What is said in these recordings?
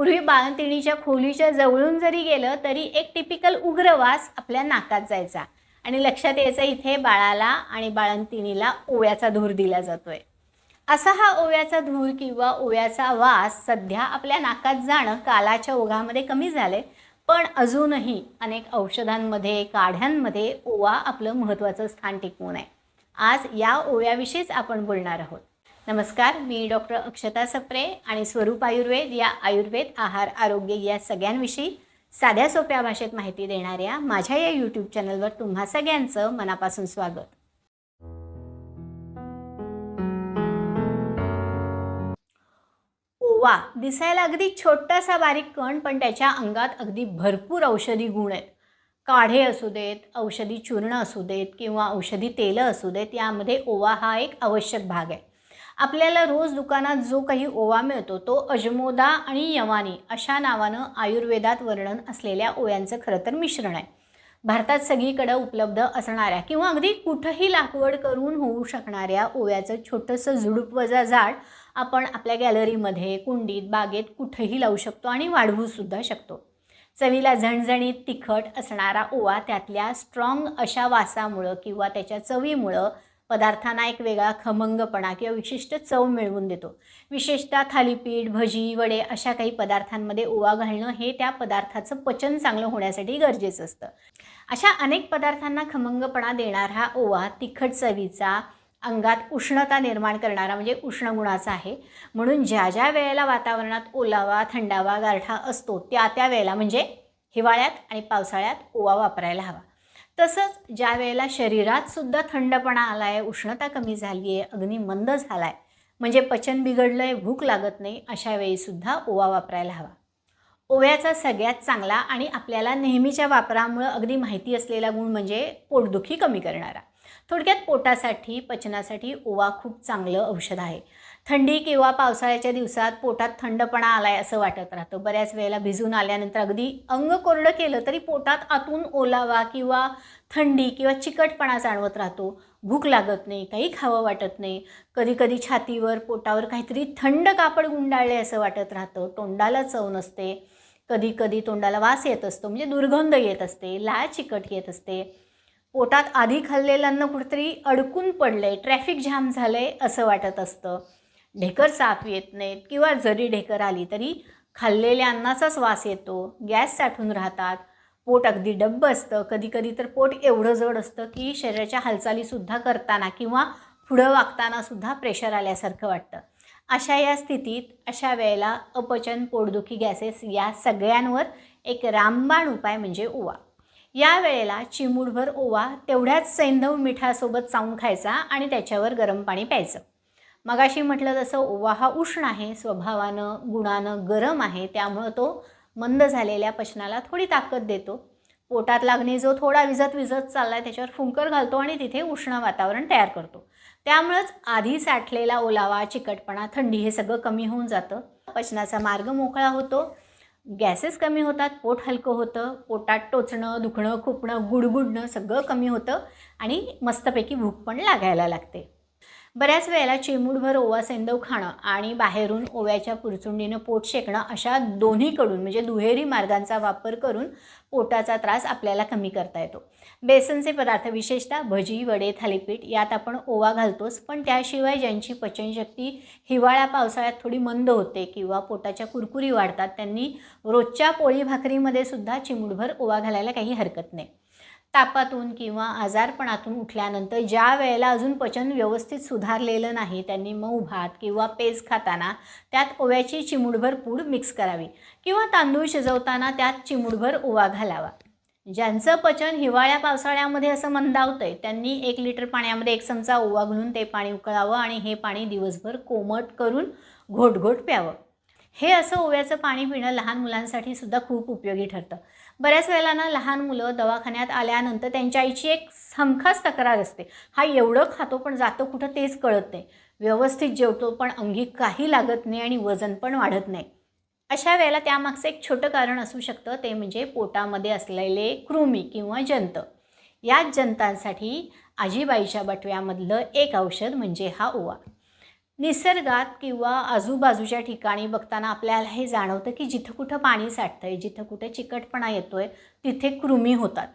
पूर्वी बाळंतिणीच्या खोलीच्या जवळून जरी गेलं तरी एक टिपिकल उग्र वास आपल्या नाकात जायचा. आणि लक्षात यायचं इथे बाळाला आणि बाळंतिणीला ओव्याचा धूर दिला जातोय. असा हा ओव्याचा धूर किंवा ओव्याचा वास सध्या आपल्या नाकात जाणं कालाच्या ओघामध्ये कमी झालंय. पण अजूनही अनेक औषधांमध्ये काढ्यांमध्ये ओवा आपलं महत्त्वाचं स्थान टिकवून आहे. आज या ओव्याविषयीच आपण बोलणार आहोत. नमस्कार मी डॉक्टर अक्षता सप्रे आणि स्वरूप आयुर्वेद या आयुर्वेद आहार आरोग्य या सगळ्यांविषयी साध्या सोप्या भाषेत माहिती देणाऱ्या माझ्या या यूट्यूब चॅनलवर तुम्हा सगळ्यांचं मनापासून स्वागत. ओवा दिसायला अगदी छोटासा बारीक कण पण त्याच्या अंगात अगदी भरपूर औषधी गुण आहेत. काढे असू देत औषधी चूर्ण असू देत किंवा औषधी तेलं असू देत यामध्ये ओवा हा एक आवश्यक भाग आहे. आपल्याला रोज दुकानात जो काही ओवा मिळतो तो अजमोदा आणि यवानी अशा नावानं आयुर्वेदात वर्णन असलेल्या ओव्यांचं खरं तर मिश्रण आहे. भारतात सगळीकडं उपलब्ध असणाऱ्या किंवा अगदी कुठंही लागवड करून होऊ शकणाऱ्या ओव्याचं छोटंसं झुडूप वजा झाड आपण आपल्या गॅलरीमध्ये कुंडीत बागेत कुठंही लावू शकतो आणि वाढवूसुद्धा शकतो. चवीला झणझणीत तिखट असणारा ओवा त्यातल्या स्ट्रॉंग अशा वासामुळं किंवा त्याच्या चवीमुळं पदार्थांना एक वेगळा खमंगपणा किंवा विशिष्ट चव मिळवून देतो. विशेषतः थालीपीठ भजी वडे अशा काही पदार्थांमध्ये ओवा घालणं हे त्या पदार्थाचं पचन चांगलं होण्यासाठी गरजेचं असतं. अशा अनेक पदार्थांना खमंगपणा देणारा ओवा तिखट चवीचा अंगात उष्णता निर्माण करणारा म्हणजे उष्ण गुणाचा आहे. म्हणून ज्या ज्या वेळेला वातावरणात ओलावा थंडावा गारठा असतो त्या त्या वेळेला म्हणजे हिवाळ्यात आणि पावसाळ्यात ओवा वापरायला हवा. तसंच ज्या वेळेला शरीरात सुद्धा थंडपणा आला आहे उष्णता कमी झाली आहे अग्नी मंद झाला आहे म्हणजे पचन बिघडलं आहे भूक लागत नाही अशा वेळीसुद्धा ओवा वापरायला हवा. ओव्याचा सगळ्यात चांगला आणि आपल्याला नेहमीच्या वापरामुळं अगदी माहिती असलेला गुण म्हणजे पोटदुखी कमी करणारा. थोडक्यात पोटासाठी पचनासाठी ओवा खूप चांगलं औषध आहे. थंडी किंवा पावसाळ्याच्या दिवसात पोटात थंडपणा आलाय असं वाटत राहतं. बऱ्याच वेळेला भिजून आल्यानंतर अगदी अंग कोरडं केलं तरी पोटात आतून ओलावा किंवा थंडी किंवा चिकटपणा जाणवत राहतो. भूक लागत नाही काही खावं वाटत नाही. कधी कधी छातीवर पोटावर काहीतरी थंड कापड गुंडाळले असं वाटत राहतं. तोंडाला चव नसते. कधी कधी तोंडाला वास येत असतो म्हणजे दुर्गंध येत असते लाळ चिकट येत असते. पोटात आधी खाल्लेलं अन्न कुठेतरी अडकून आहे ट्रॅफिक जाम आहे असं वाटत असतं. ढेकर साफ येत नाहीत किंवा जरी ढेकर आली तरी खाल्लेल्या अन्नाचाच वास येतो गॅस साठून राहतात. पोट अगदी डब्ब असतं. कधीकधी तर पोट एवढं जड असतं की शरीराच्या हालचालीसुद्धा करताना किंवा पुढं वागताना सुद्धा प्रेशर आल्यासारखं वाटतं. अशा या स्थितीत अशा वेळेला अपचन पोटदुखी गॅसेस या सगळ्यांवर एक रामबाण उपाय म्हणजे ओवा. या वेळेला चिमूटभर ओवा तेवढ्याच सैंधव मिठासोबत चावून खायचा आणि त्याच्यावर गरम पाणी प्यायचं. मगाशी म्हटलं तसं ओवा हा उष्ण आहे स्वभावानं गुणानं गरम आहे त्यामुळं तो मंद झालेल्या पचनाला थोडी ताकद देतो. पोटात लागणे जो थोडा विजत विजत चालला आहे त्याच्यावर फुंकर घालतो आणि तिथे उष्ण वातावरण तयार करतो. त्यामुळंच आधी साठलेला ओलावा चिकटपणा थंडी हे सगळं कमी होऊन जातं. पचनाचा मार्ग मोकळा होतो. गॅसेस कमी होतात पोट हलकं होतं पोटात टोचणं दुखणं खुपणं गुडगुडणं सगळं कमी होतं आणि मस्तपैकी भूक पण लागायला लागते. बऱ्याच वेळेला चिमूटभर ओवा सेंदव खाणं आणि बाहेरून ओव्याच्या पुरचुंडीनं पोट शेकणं अशा दोन्हीकडून म्हणजे दुहेरी मार्गांचा वापर करून पोटाचा त्रास आपल्याला कमी करता येतो. बेसनचे पदार्थ विशेषतः भजी वडे थालीपीठ यात आपण ओवा घालतोच पण त्याशिवाय ज्यांची पचनशक्ती हिवाळ्या पावसाळ्यात थोडी मंद होते किंवा पोटाच्या कुरकुरी वाढतात त्यांनी रोजच्या पोळी भाकरीमध्ये सुद्धा चिमूटभर ओवा घालायला काही हरकत नाही. तापातून किंवा आजारपणातून उठल्यानंतर ज्या वेळेला अजून पचन व्यवस्थित सुधारलेलं नाही त्यांनी मऊ भात किंवा पेज खाताना त्यात ओव्याची चिमुडभर पूड मिक्स करावी किंवा तांदूळ शिजवताना त्यात चिमुडभर ओवा घालावा. ज्यांचं पचन हिवाळ्या पावसाळ्यामध्ये असं मंदावतंय त्यांनी एक लिटर पाण्यामध्ये एक चमचा ओवा घालून ते पाणी उकळावं आणि हे पाणी दिवसभर कोमट करून घोटघोट प्यावं. हे असं ओव्याचं पाणी पिणं लहान मुलांसाठी सुद्धा खूप उपयोगी ठरतं. बऱ्याच वेळेला ना लहान मुलं दवाखान्यात आल्यानंतर त्यांच्या आईची एक हमखास तक्रार असते. हा एवढं खातो पण जातो कुठं तेच कळत नाही. व्यवस्थित जेवतो पण अंगी काही लागत नाही आणि वजन पण वाढत नाही. अशा वेळेला त्यामागचं एक छोटं कारण असू शकतं ते म्हणजे पोटामध्ये असलेले कृमी किंवा जंत. याच जंतांसाठी आजीबाईच्या बटव्यामधलं एक औषध म्हणजे हा ओवा. निसर्गात किंवा आजूबाजूच्या ठिकाणी बघताना आपल्याला हे जाणवतं की जिथं कुठं पाणी साठतं आहे जिथं कुठे चिकटपणा येतो आहे तिथे कृमी होतात.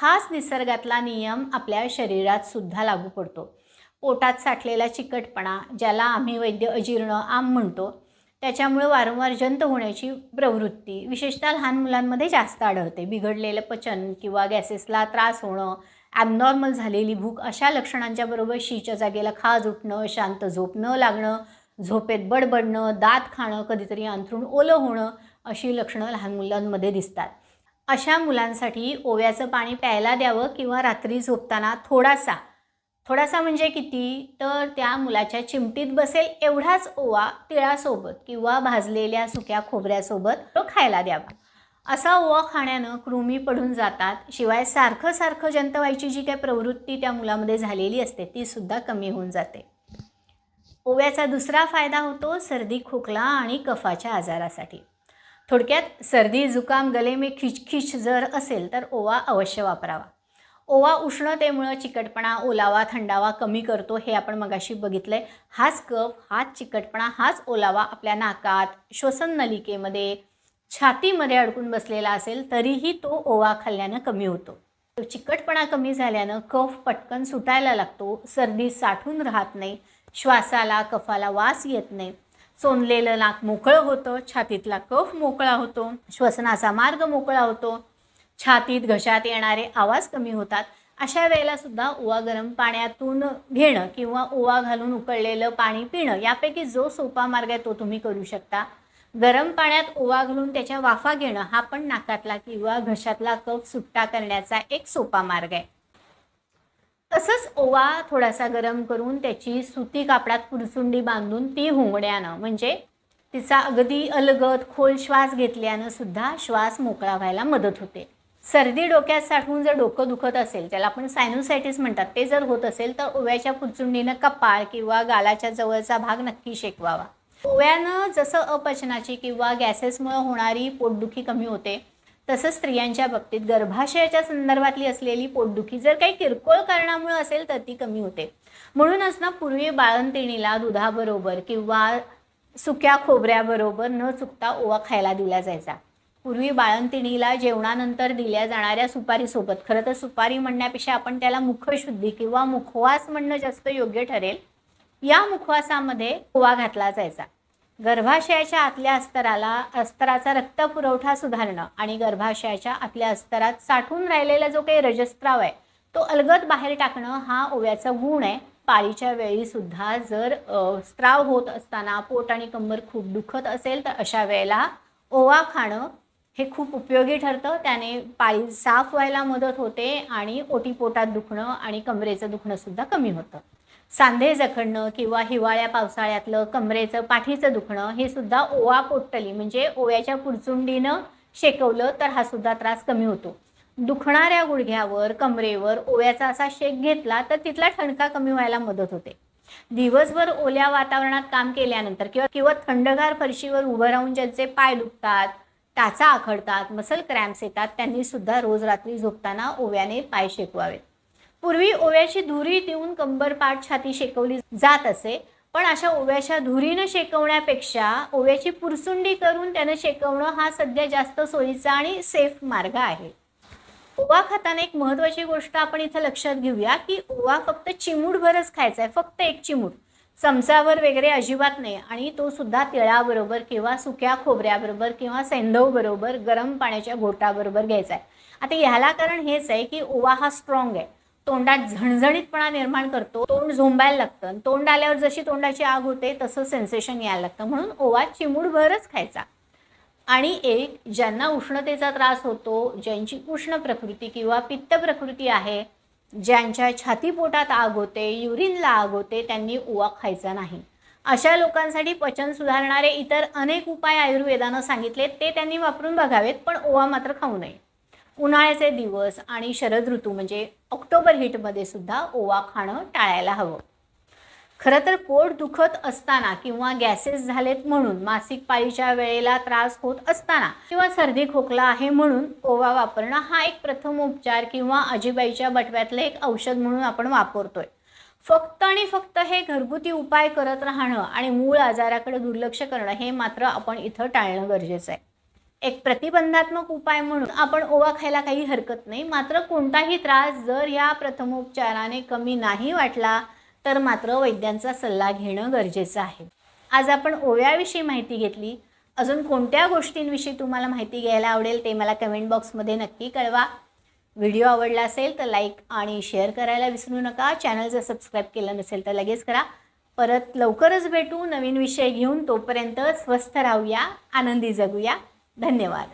हाच निसर्गातला नियम आपल्या शरीरात सुद्धा लागू पडतो. पोटात साठलेला चिकटपणा ज्याला आम्ही वैद्य अजीर्ण आम म्हणतो त्याच्यामुळे वारंवार जंत होण्याची प्रवृत्ती विशेषतः लहान मुलांमध्ये जास्त आढळते. बिघडलेलं पचन किंवा गॅसेसला त्रास होणं ॲबनॉर्मल झालेली भूक अशा लक्षणांच्या बरोबर शीच्या जागेला खाज उठणं शांत झोप न लागणं झोपेत बडबडणं दात खाणं कधीतरी अंथरूण ओलं होणं अशी लक्षणं लहान मुलांमध्ये दिसतात. अशा मुलांसाठी ओव्याचं पाणी प्यायला द्यावं किंवा रात्री झोपताना थोडासा. थोडासा म्हणजे किती? तर त्या मुलाच्या चिमटीत बसेल एवढाच ओवा तिळासोबत किंवा भाजलेल्या सुक्या खोबऱ्यासोबत तो खायला द्यावा. असा ओवा खाण्यानं कृमी पडून जातात. शिवाय सारखं सारखं जंत व्हायची जी काही प्रवृत्ती त्या मुलामध्ये झालेली असते ती सुद्धा कमी होऊन जाते. ओव्याचा दुसरा फायदा होतो सर्दी खोकला आणि कफाच्या आजारासाठी. थोडक्यात सर्दी जुकाम गले में खिचखिच जर असेल तर ओवा अवश्य वापरावा. ओवा उष्णतेमुळं चिकटपणा ओलावा थंडावा कमी करतो हे आपण मगाशी बघितलं आहे हाच कफ हाच चिकटपणा हाच ओलावा आपल्या नाकात श्वसन नलिकेमध्ये छातीमध्ये अडकून बसलेला असेल तरीही तो ओवा खाल्ल्यानं कमी होतो. चिकटपणा कमी झाल्यानं कफ पटकन सुटायला लागतो. सर्दी साठून राहत नाही. श्वासाला कफाला वास येत नाही. सोनलेलं नाक मोकळं होतं. छातीतला कफ मोकळा होतो. श्वसनाचा मार्ग मोकळा होतो. छातीत घशात येणारे आवाज कमी होतात. अशा वेळेला सुद्धा ओवा गरम पाण्यातून घेणं किंवा ओवा घालून उकळलेलं पाणी पिणं यापैकी जो सोपा मार्ग आहे तो तुम्ही करू शकता. गरम पाण्यात ओवा घालून त्याच्या वाफा घेणं हा पण नाकातला किंवा घशातला कफ सुट्टा करण्याचा एक सोपा मार्ग आहे. तसंच ओवा थोडासा गरम करून त्याची सुती कापडात पुरचुंडी बांधून ती हुंगण्यानं म्हणजे तिचा अगदी अलगद खोल श्वास घेतल्यानं सुद्धा श्वास मोकळा व्हायला मदत होते. सर्दी डोक्यात साठवून जर डोकं दुखत असेल त्याला आपण सायनोसायटिस म्हणतात ते जर होत असेल तर ओव्याच्या पुरचुंडीनं कपाळ किंवा गालाच्या जवळचा भाग नक्की शेकवावा. ओव्यानं जसं अपचनाची किंवा गॅसेसमुळे होणारी पोटदुखी कमी होते तसंच स्त्रियांच्या बाबतीत गर्भाशयाच्या संदर्भातली असलेली पोटदुखी जर काही किरकोळ कारणामुळे असेल तर ती कमी होते. म्हणूनच ना पूर्वी बाळंतिणीला दुधाबरोबर किंवा सुक्या खोबऱ्याबरोबर न चुकता ओवा खायला दिला जायचा. पूर्वी बाळंतिणीला जेवणानंतर दिल्या जाणाऱ्या सुपारीसोबत खरं तर सुपारी म्हणण्यापेक्षा आपण त्याला मुखशुद्धी किंवा मुखवास म्हणणं जास्त योग्य ठरेल. या मुखवासामध्ये ओवा घातला जायचा. गर्भाशयाच्या आतल्या अस्तराला अस्तराचा रक्त पुरवठा सुधारणं आणि गर्भाशयाच्या आतल्या अस्तरात साठून राहिलेला जो काही रजस्त्राव आहे तो अलगद बाहेर टाकणं हा ओव्याचा गुण आहे. पाळीच्या वेळी सुद्धा जर स्त्राव होत असताना पोट आणि कंबर खूप दुखत असेल तर अशा वेळेला ओवा खाणं हे खूप उपयोगी ठरतं. त्याने पाळी साफ व्हायला मदत होते आणि ओटीपोटात दुखणं आणि कमरेचं दुखणं सुद्धा कमी होतं. सांधे जखडणं किंवा हिवाळ्या पावसाळ्यातलं कमरेचं पाठीचं दुखणं हे सुद्धा ओवा पोट्टली म्हणजे ओव्याच्या पुरचुंडीनं शेकवलं तर हा सुद्धा त्रास कमी होतो. दुखणाऱ्या गुडघ्यावर कमरेवर ओव्याचा असा शेक घेतला तर तिथला ठणका कमी व्हायला मदत होते. दिवसभर ओल्या वातावरणात काम केल्यानंतर किंवा किंवा थंडगार फरशीवर उभं राहून ज्यांचे पाय दुखतात टाचा आखडतात मसल क्रॅम्प्स येतात त्यांनी सुद्धा रोज रात्री झोपताना ओव्याने पाय शेकवावेत. पूर्वी ओव्याची धुरी देऊन कंबरपाठ छाती शेकवली जात असे पण अशा ओव्याच्या धुरीनं शेकवण्यापेक्षा ओव्याची पुरसुंडी करून त्यानं शेकवणं हा सध्या जास्त सोयीचा आणि सेफ मार्ग आहे. ओवा खाताना एक महत्त्वाची गोष्ट आपण इथं लक्षात घेऊया की ओवा फक्त चिमूटभरच खायचा आहे फक्त एक चिमूट. चमचावर वगैरे अजिबात नाही आणि तो सुद्धा तिळाबरोबर किंवा सुक्या खोबऱ्याबरोबर किंवा सेंधवबरोबर गरम पाण्याच्या घोटाबरोबर घ्यायचा आहे आता ह्याला कारण हेच आहे की ओवा हा स्ट्रॉंग आहे. तोंडात झणझणीतपणा निर्माण करतो तोंड झोंबायला लागतं आणि तोंड आल्यावर जशी तोंडाची आग होते तसं सेन्सेशन यायला लागतं. म्हणून ओवा चिमूडभरच खायचा. आणि एक ज्यांना उष्णतेचा त्रास होतो ज्यांची उष्ण प्रकृती किंवा पित्त प्रकृती आहे ज्यांच्या छातीपोटात आग होते युरिनला आग होते त्यांनी ओवा खायचा नाही. अशा लोकांसाठी पचन सुधारणारे इतर अनेक उपाय आयुर्वेदानं सांगितले ते त्यांनी वापरून बघावेत पण ओवा मात्र खाऊ नये. उन्हाळ्याचे दिवस आणि शरद ऋतू म्हणजे ऑक्टोबर हिटमध्ये सुद्धा ओवा खाणं टाळायला हवं. खरं तर पोट दुखत असताना किंवा गॅसेस झालेत म्हणून मासिक पाळीच्या वेळेला त्रास होत असताना किंवा सर्दी खोकला आहे म्हणून ओवा वापरणं हा एक प्रथम उपचार किंवा आजीबाईच्या बटव्यातलं एक औषध म्हणून आपण वापरतोय. फक्त आणि फक्त हे घरगुती उपाय करत राहणं आणि मूळ आजाराकडे दुर्लक्ष करणं हे मात्र आपण इथं टाळणं गरजेचं आहे. एक प्रतिबंधात्मक उपाय म्हणून आपण ओवा खायला काही हरकत नाही. मात्र कोणताही त्रास जर या प्रथमोपचाराने कमी नाही वाटला तर मात्र वैद्यांचा सल्ला घेणं गरजेचं आहे. आज आपण ओव्याविषयी माहिती घेतली. अजून कोणत्या गोष्टींविषयी तुम्हाला माहिती घ्यायला आवडेल ते मला कमेंट बॉक्समध्ये नक्की कळवा. व्हिडिओ आवडला असेल तर लाईक आणि शेअर करायला विसरू नका. चॅनल जर सबस्क्राईब केलं नसेल तर लगेच करा. परत लवकरच भेटू नवीन विषय घेऊन. तोपर्यंत स्वस्थ राहूया आनंदी जगूया. धन्यवाद.